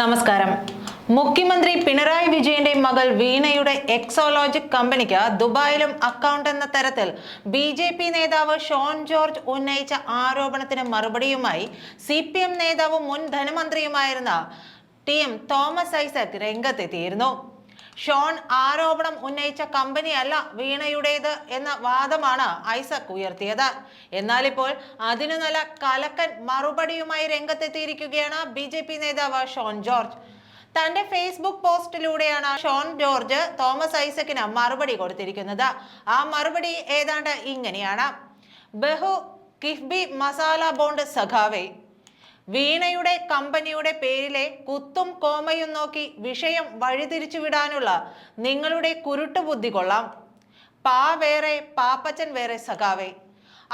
നമസ്കാരം. മുഖ്യമന്ത്രി പിണറായി വിജയന്റെ മകൾ വീണയുടെ എക്സോലോജിക് കമ്പനിക്ക് ദുബായിലും അക്കൗണ്ട് എന്ന തരത്തിൽ ബി ജെ പി നേതാവ് ഷോൺ ജോർജ് ഉന്നയിച്ച ആരോപണത്തിന് മറുപടിയുമായി സി പി എം നേതാവും മുൻ ധനമന്ത്രിയുമായിരുന്ന ടി എം തോമസ് ഐസക് രംഗത്തെത്തിയിരുന്നു. ഷോൺ ആരോപണം ഉന്നയിച്ച കമ്പനിയല്ല വീണയുടേത് എന്ന വാദമാണ് ഐസക് ഉയർത്തിയത്. എന്നാൽ ഇപ്പോൾ അതിനു നല്ല കലക്കൻ മറുപടിയുമായി രംഗത്തെത്തിയിരിക്കുകയാണ് ബി ജെ പി നേതാവ് ഷോൺ ജോർജ്. തന്റെ ഫേസ്ബുക്ക് പോസ്റ്റിലൂടെയാണ് ഷോൺ ജോർജ് തോമസ് ഐസക്കിന് മറുപടി കൊടുത്തിരിക്കുന്നത്. ആ മറുപടി ഏതാണ്ട് ഇങ്ങനെയാണ്. ബഹു കിഫ്ബി മസാല ബോണ്ട് സഖാവേ വീണയുടെ കമ്പനിയുടെ പേരിലെ കുത്തും കോമയും നോക്കി വിഷയം വഴിതിരിച്ചു വിടാനുള്ള നിങ്ങളുടെ കുരുട്ടുബുദ്ധി കൊള്ളാം. പാ വേറെ പാപ്പച്ചൻ വേറെ സഖാവേ.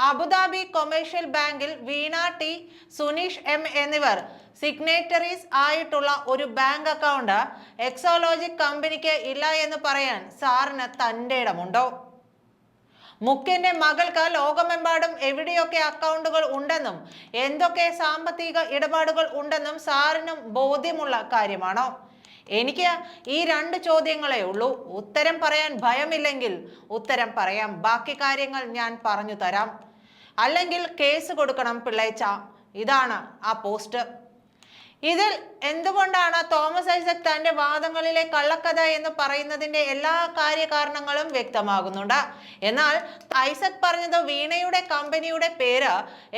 അബുദാബി കൊമേഴ്ഷ്യൽ ബാങ്കിൽ വീണ ടി സുനീഷ് എം എന്നിവർ സിഗ്നേറ്ററീസ് ആയിട്ടുള്ള ഒരു ബാങ്ക് അക്കൗണ്ട് എക്സോളോജിക് കമ്പനിക്ക് ഇല്ല എന്ന് പറയാൻ സാറിന് തന്റെ ഇടമുണ്ടോ? മുഖ്യന്റെ മകൾക്ക് ലോകമെമ്പാടും എവിടെയൊക്കെ അക്കൗണ്ടുകൾ ഉണ്ടെന്നും എന്തൊക്കെ സാമ്പത്തിക ഇടപാടുകൾ ഉണ്ടെന്നും സാറിനും ബോധ്യമുള്ള കാര്യമാണോ? എനിക്ക് ഈ രണ്ട് ചോദ്യങ്ങളേ ഉള്ളൂ. ഉത്തരം പറയാൻ ഭയമില്ലെങ്കിൽ ഉത്തരം പറയാം. ബാക്കി കാര്യങ്ങൾ ഞാൻ പറഞ്ഞു തരാം. അല്ലെങ്കിൽ കേസ് കൊടുക്കണം പിള്ളേച്ച. ഇതാണ് ആ പോസ്റ്റ്. ഇതിൽ എന്തുകൊണ്ടാണ് തോമസ് ഐസക് തന്റെ വാദങ്ങളിലെ കള്ളക്കഥ എന്ന് പറയുന്നതിന്റെ എല്ലാ കാര്യകാരണങ്ങളും വ്യക്തമാകുന്നുണ്ട്? എന്നാൽ ഐസക് പറഞ്ഞത് വീണയുടെ കമ്പനിയുടെ പേര്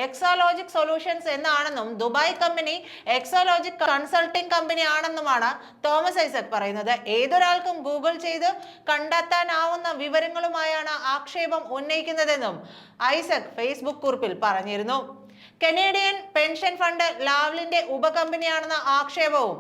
Exalogic solutions എന്നാണെന്നും Dubai company Exalogic consulting company ആണെന്നുമാണ് Thomas Isaac പറയുന്നത്. ഏതൊരാൾക്കും ഗൂഗിൾ ചെയ്ത് കണ്ടെത്താനാവുന്ന വിവരങ്ങളുമായാണ് ആക്ഷേപം ഉന്നയിക്കുന്നതെന്നും ഐസക് ഫേസ്ബുക്ക് കുറിപ്പിൽ പറഞ്ഞിരുന്നു. കനേഡിയൻ പെൻഷൻ ഫണ്ട് ലാവ്ലിന്റെ ഉപകമ്പനിയാണെന്ന ആക്ഷേപവും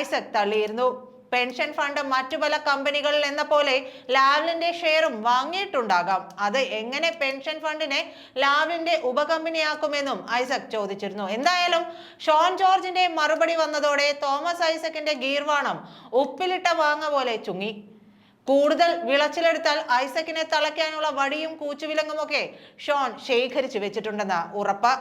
ഐസക് തള്ളിയിരുന്നു. പെൻഷൻ ഫണ്ട് മറ്റു പല കമ്പനികളിൽ എന്ന പോലെ ലാവ്ലിന്റെ ഷെയറും വാങ്ങിയിട്ടുണ്ടാകാം. അത് എങ്ങനെ പെൻഷൻ ഫണ്ടിനെ ലാവ്ലിന്റെ ഉപകമ്പനിയാക്കുമെന്നും ഐസക് ചോദിച്ചിരുന്നു. എന്തായാലും ഷോൺ ജോർജിന്റെ മറുപടി വന്നതോടെ തോമസ് ഐസക്കിന്റെ ഗീർവാണം ഉപ്പിലിട്ട വാങ്ങ പോലെ ചുങ്ങി. കൂടുതൽ വിളച്ചിലെടുത്താൽ ഐസക്കിനെ തളയ്ക്കാനുള്ള വടിയും കൂച്ചുവിലങ്ങുമൊക്കെ ഷോൺ ശേഖരിച്ചു വെച്ചിട്ടുണ്ടെന്ന ഉറപ്പ്.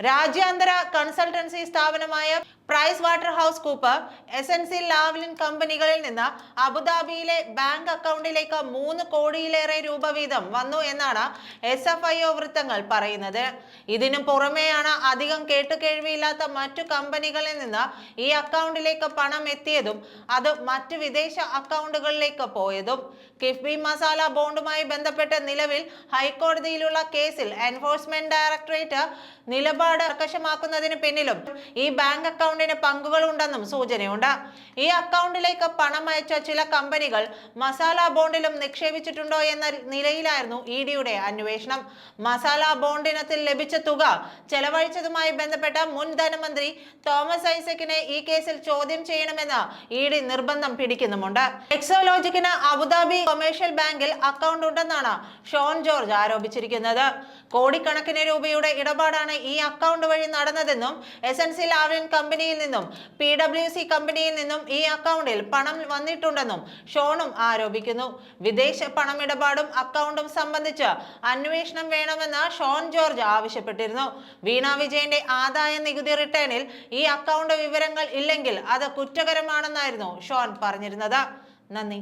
രാജ്യാന്തര കൺസൾട്ടൻസി സ്ഥാപനമായ price water house Cooper S N C Lavalin കമ്പനികളിൽ നിന്ന് അബുദാബിയിലെ ബാങ്ക് അക്കൗണ്ടിലേക്ക് മൂന്ന് കോടിയിലേറെ രൂപ വീതം വന്നു എന്നാണ് എസ് എഫ് ഐ ഒ വൃത്തങ്ങൾ പറയുന്നത്. ഇതിനു പുറമെയാണ് അധികം കേട്ടുകേഴ്വിയില്ലാത്ത മറ്റു കമ്പനികളിൽ നിന്ന് ഈ അക്കൗണ്ടിലേക്ക് പണം എത്തിയതും അത് മറ്റു വിദേശ അക്കൗണ്ടുകളിലേക്ക് പോയതും. കിഫ്ബി മസാല ബോണ്ടുമായി ബന്ധപ്പെട്ട് നിലവിൽ ഹൈക്കോടതിയിലുള്ള കേസിൽ എൻഫോഴ്സ്മെന്റ് ഡയറക്ടറേറ്റ് നിലപാട് കർക്കശമാക്കുന്നതിന് പിന്നിലും ഈ ബാങ്ക് അക്കൗണ്ടിന് പങ്കുകളുണ്ടെന്നും സൂചനയുണ്ട്. ഈ അക്കൗണ്ടിലേക്ക് പണം അയച്ച ചില കമ്പനികൾ മസാല ബോണ്ടിലും നിക്ഷേപിച്ചിട്ടുണ്ടോ എന്ന നിലയിലായിരുന്നു ഇ ഡിയുടെ അന്വേഷണം. മസാല ബോണ്ടിനത്തിൽ ലഭിച്ച തുക ചെലവഴിച്ചതുമായി ബന്ധപ്പെട്ട മുൻ ധനമന്ത്രി തോമസ് ഐസക്കിനെ ഈ കേസിൽ ചോദ്യം ചെയ്യണമെന്ന് ഇ ഡി നിർബന്ധം പിടിക്കുന്നുമുണ്ട്. എക്സോലോജിക്കിന് അബുദാബി കൊമേഴ്ഷ്യൽ ബാങ്കിൽ അക്കൗണ്ട് ഉണ്ടെന്നാണ് ഷോൺ ജോർജ് ആരോപിച്ചിരിക്കുന്നത്. കോടിക്കണക്കിന് രൂപയുടെ ഇടപാടാണ് ഈ അക്കൗണ്ട് വഴി നടന്നതെന്നും എസ് എൻ സി ലാവ്ലിൻ കമ്പനിയിൽ നിന്നും പി ഡബ്ല്യു സി കമ്പനിയിൽ നിന്നും ഈ അക്കൗണ്ടിൽ പണം വന്നിട്ടുണ്ടെന്നും ഷോണും ആരോപിക്കുന്നു. വിദേശ പണമിടപാടും അക്കൗണ്ടും സംബന്ധിച്ച് അന്വേഷണം വേണമെന്ന് ഷോൺ ജോർജ് ആവശ്യപ്പെട്ടിരുന്നു. വീണ വിജയന്റെ ആദായ നികുതി റിട്ടേണിൽ ഈ അക്കൗണ്ട് വിവരങ്ങൾ ഇല്ലെങ്കിൽ അത് കുറ്റകരമാണെന്നായിരുന്നു ഷോൺ പറഞ്ഞിരുന്നത്. നന്ദി.